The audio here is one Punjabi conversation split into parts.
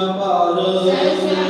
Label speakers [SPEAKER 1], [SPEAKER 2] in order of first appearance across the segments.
[SPEAKER 1] Shashana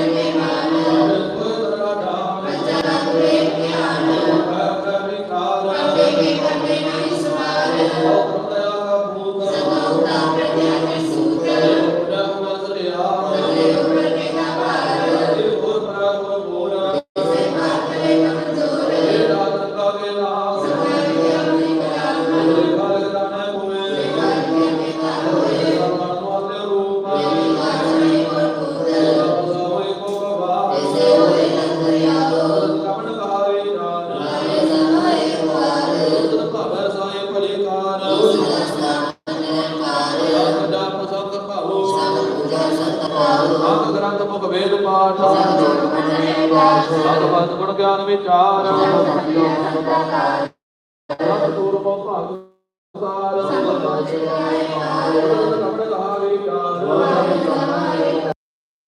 [SPEAKER 1] ਵੇਦ ਪਾਠ ਸਭ ਗੁਣ ਗਿਆਨ ਵਿਚਾਰ ਸਭ ਸਤਿ
[SPEAKER 2] ਸੰਤਾਕਾਰ
[SPEAKER 1] ਸਭ ਗੁਰ ਕੋ ਭਾਗ ਸਾਰ ਸਭ ਕੋ
[SPEAKER 2] ਜਿਗਾਇ ਆਰ
[SPEAKER 1] ਸਭ ਕਾ ਵਿਚਾਰ ਸਭ
[SPEAKER 2] ਕਾ